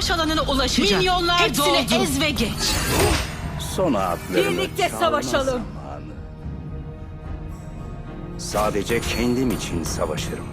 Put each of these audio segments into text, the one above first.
savaş alanına ulaşacak. Milyonlar Hepsini doldu. ez ve geç. Son atlarını Birlikte çalma savaşalım. zamanı. Sadece kendim için savaşırım.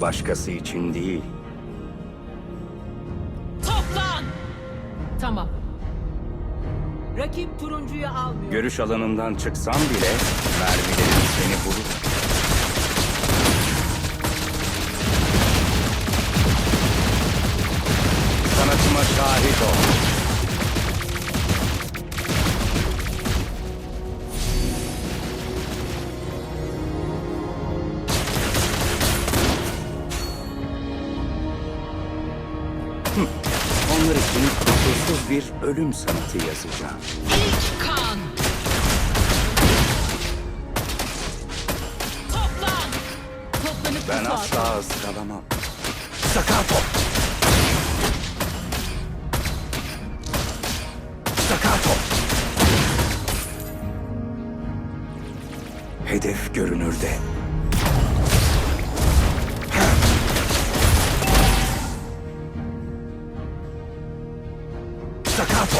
Başkası için değil. Toplan! Tamam. Rakip turuncuyu almıyor. Görüş alanından çıksam bile mermilerim seni vurur. Sanatıma şahit ol. Onlar için kusursuz bir ölüm sanatı yazacağım. İlk kan! Toplan! Toplanıp Ben asla ıskalamam. Staccato! Staccato! Hedef görünürde. Staccato!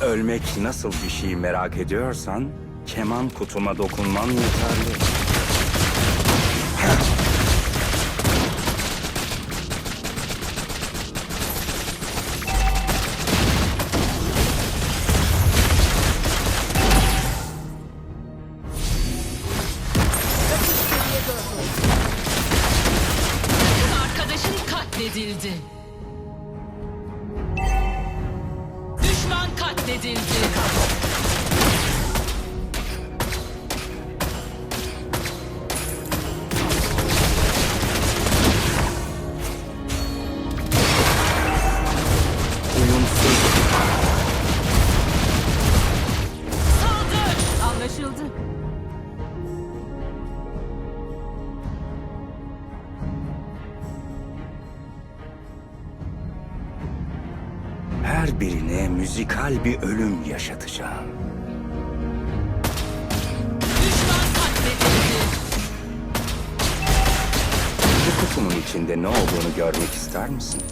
Ölmek nasıl bir şey merak ediyorsan, keman kutuma dokunman yeterli. Müzikal bir ölüm yaşatacağım. Bu kutumun içinde ne olduğunu görmek ister misin?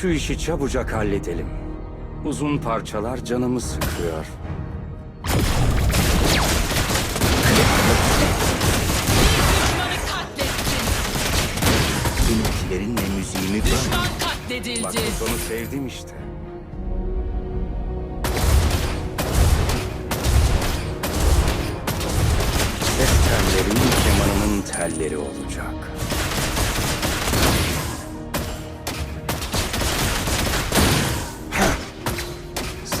Şu işi çabucak halledelim. Uzun parçalar canımı sıkıyor. Benimkilerinle müziğimi böl. Düşman Bak katledildi. bu sonu sevdim işte. Ses tellerim kemanımın telleri olacak.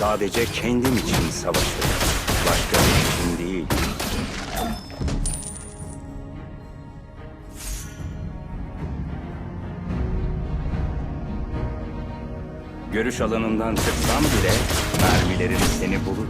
Sadece kendim için savaşırım. Başkası için değil. Görüş alanından çıksam bile mermilerin seni bulur.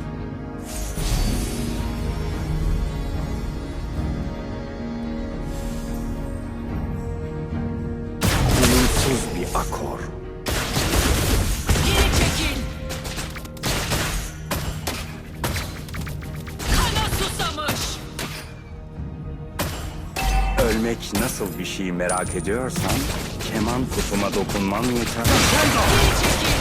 Ölmek nasıl bir şey merak ediyorsan keman kutuma dokunman yeter. Geri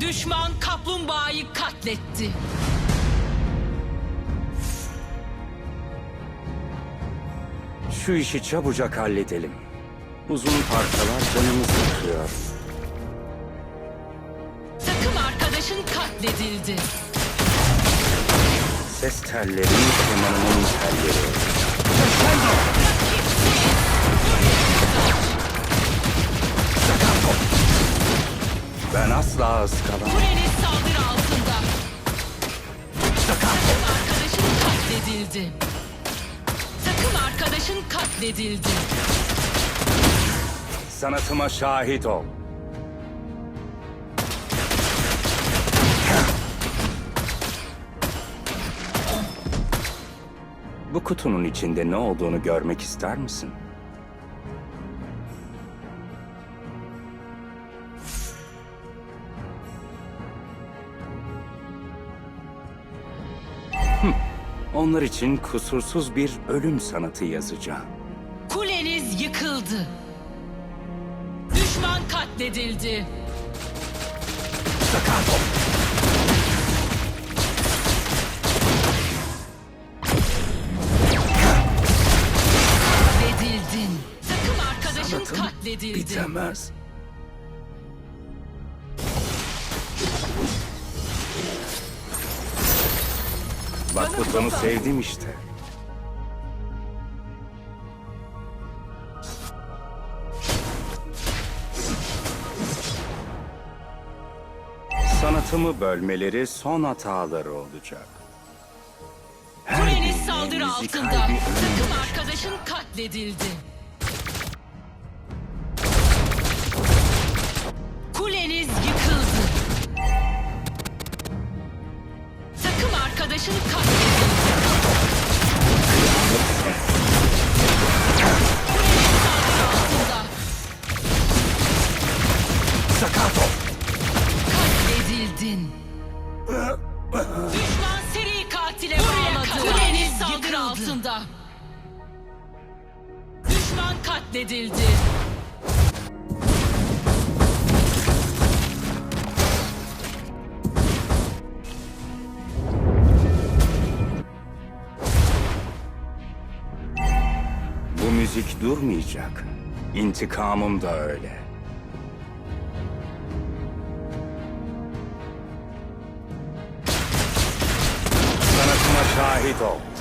Düşman kaplumbağayı katletti. Şu işi çabucak halledelim. Uzun parçalar canımı sıkıyor. Takım arkadaşın katledildi. Ses tellerim kemanımın telleri. Ben asla ıskalamam. Kuleniz saldırı altında. Takım arkadaşın katledildi. Takım arkadaşın katledildi. Sanatıma şahit ol. Bu kutunun içinde ne olduğunu görmek ister misin? Onlar için kusursuz bir ölüm sanatı yazacağım. Kuleniz yıkıldı. Düşman katledildi. Katledildin. Takım arkadaşın Sanatım katledildi. bitemez. Tonu sevdim işte. Sanatımı bölmeleri son hataları olacak. Kuleniz saldırı altında. Takım arkadaşın katledildi. Bu müzik durmayacak. İntikamım da öyle. Sanatıma şahit ol.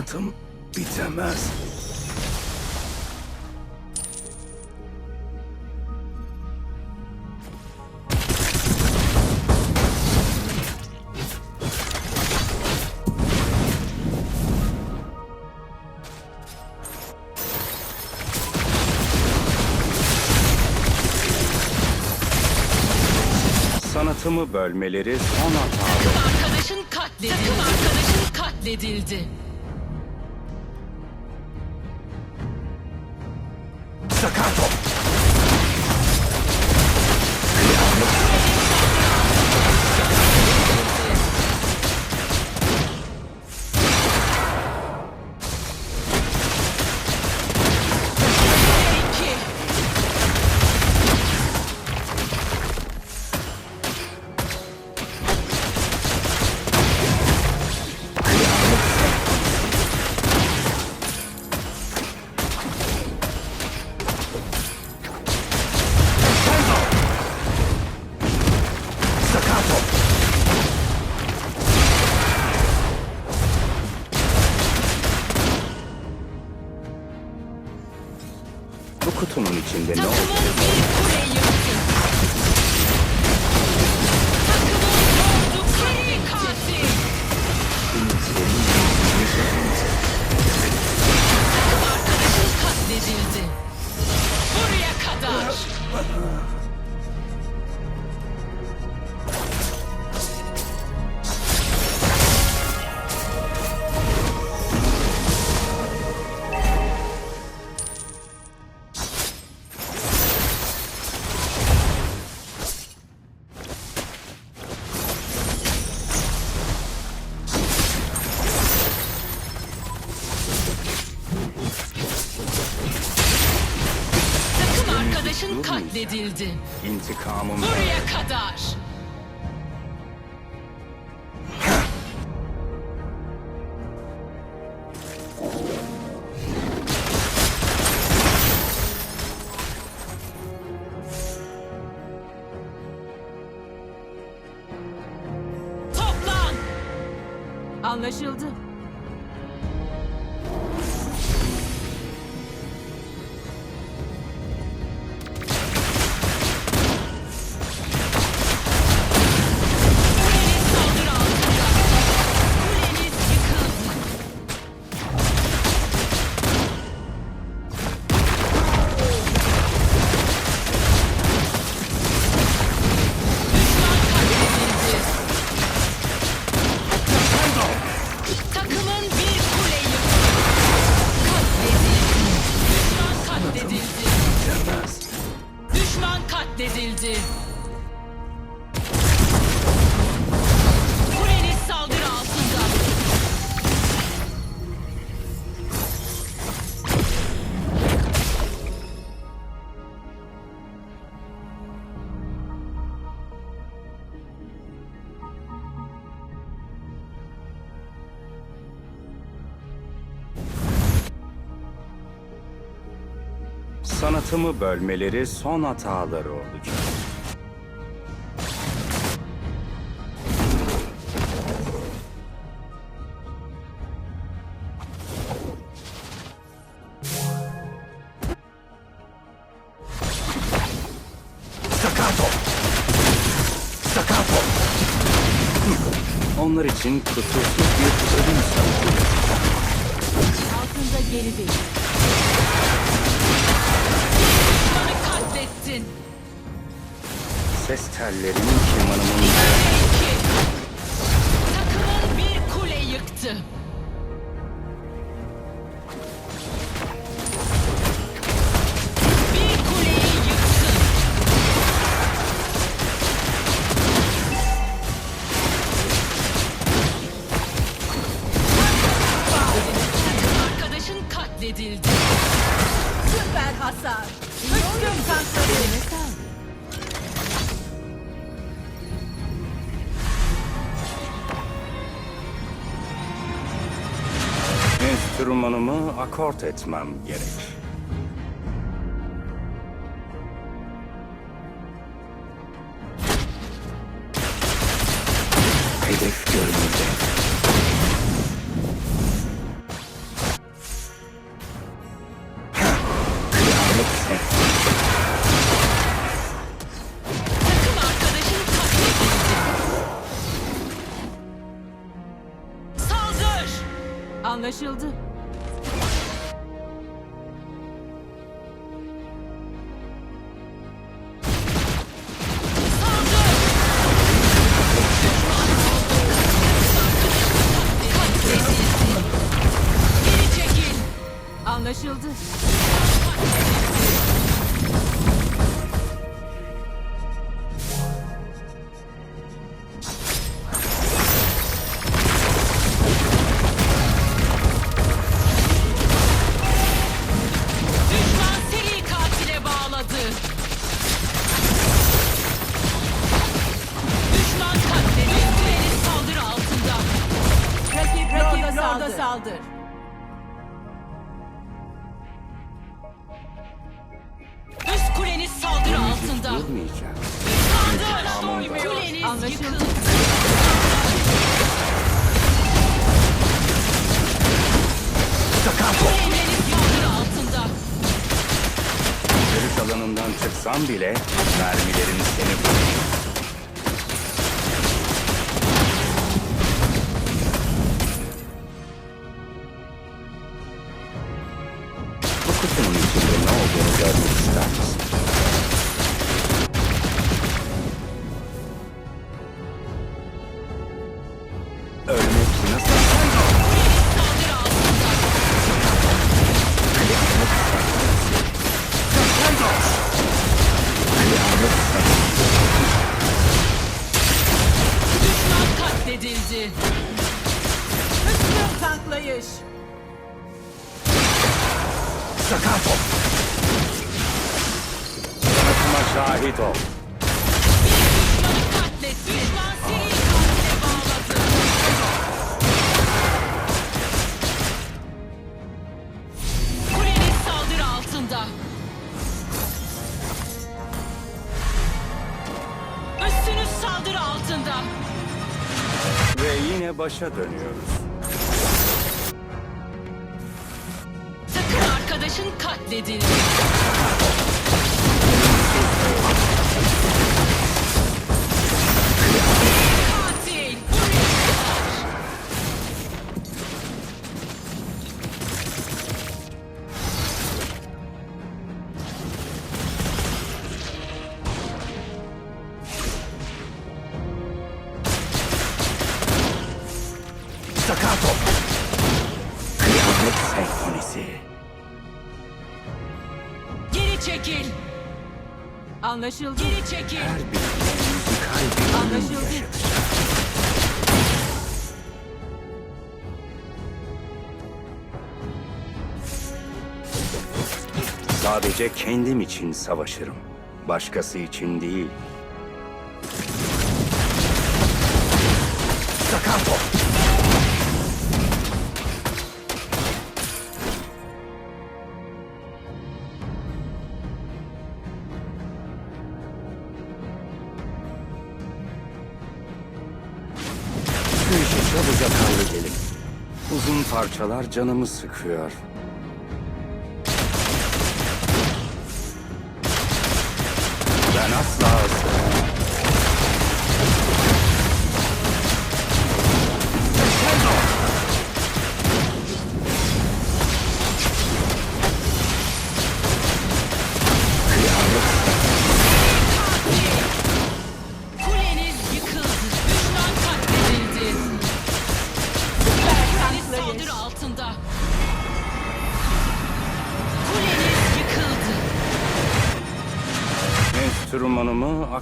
Sanatım bitemez. Sanatımı bölmeleri son hatalı. Arkadaşın katledildi. Takım arkadaşın katledildi. edin. İntikamım... Buraya kadar. Toplan! Anlaşıldı. katledildi. anlatımı bölmeleri son hataları olacak. Staccato! Staccato! Onlar için kusursuz bir kısa bir Altında geri değil. nefes tellerinin kemanımın... Takımın bir kule yıktı. akort etmem gerek. Hedef görüldü. Takım arkadaşını takip edildi. Saldır! Anlaşıldı. Üstünüz saldırı altında. Ve yine başa dönüyoruz. Takım arkadaşın katledildi. Thank you. Anlaşıldı. Geri çekil. Her bir müzikal bir ölüm Anlaşıldı. Sadece kendim için savaşırım. Başkası için değil. Sakato! Parçalar canımı sıkıyor.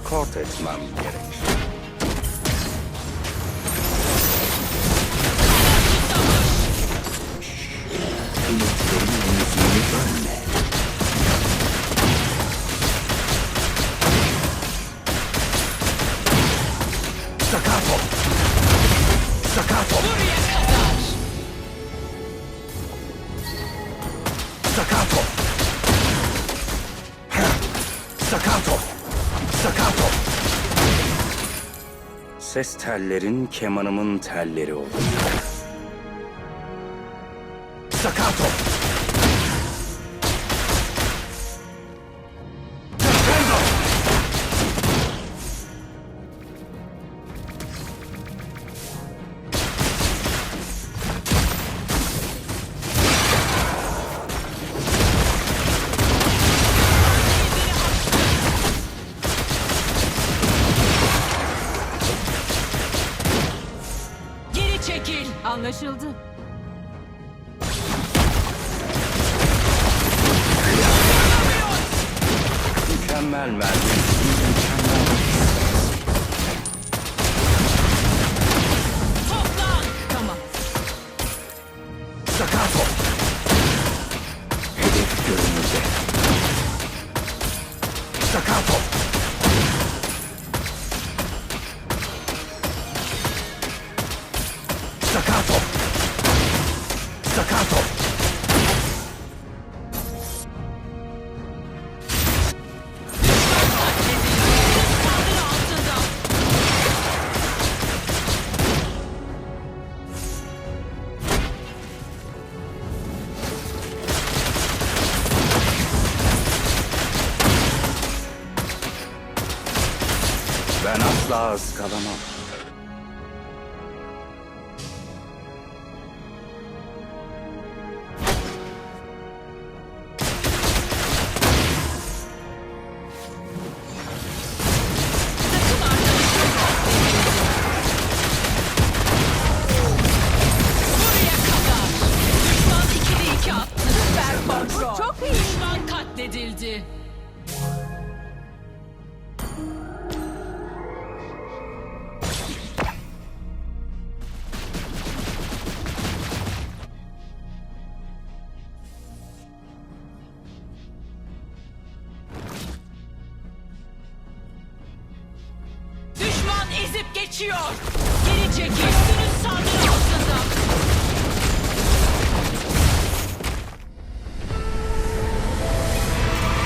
Akort etmem gerek. Ümitlerin yüzünü bölme. Ses tellerin kemanımın telleri olacak. Anlaşıldı. Mükemmel mermi.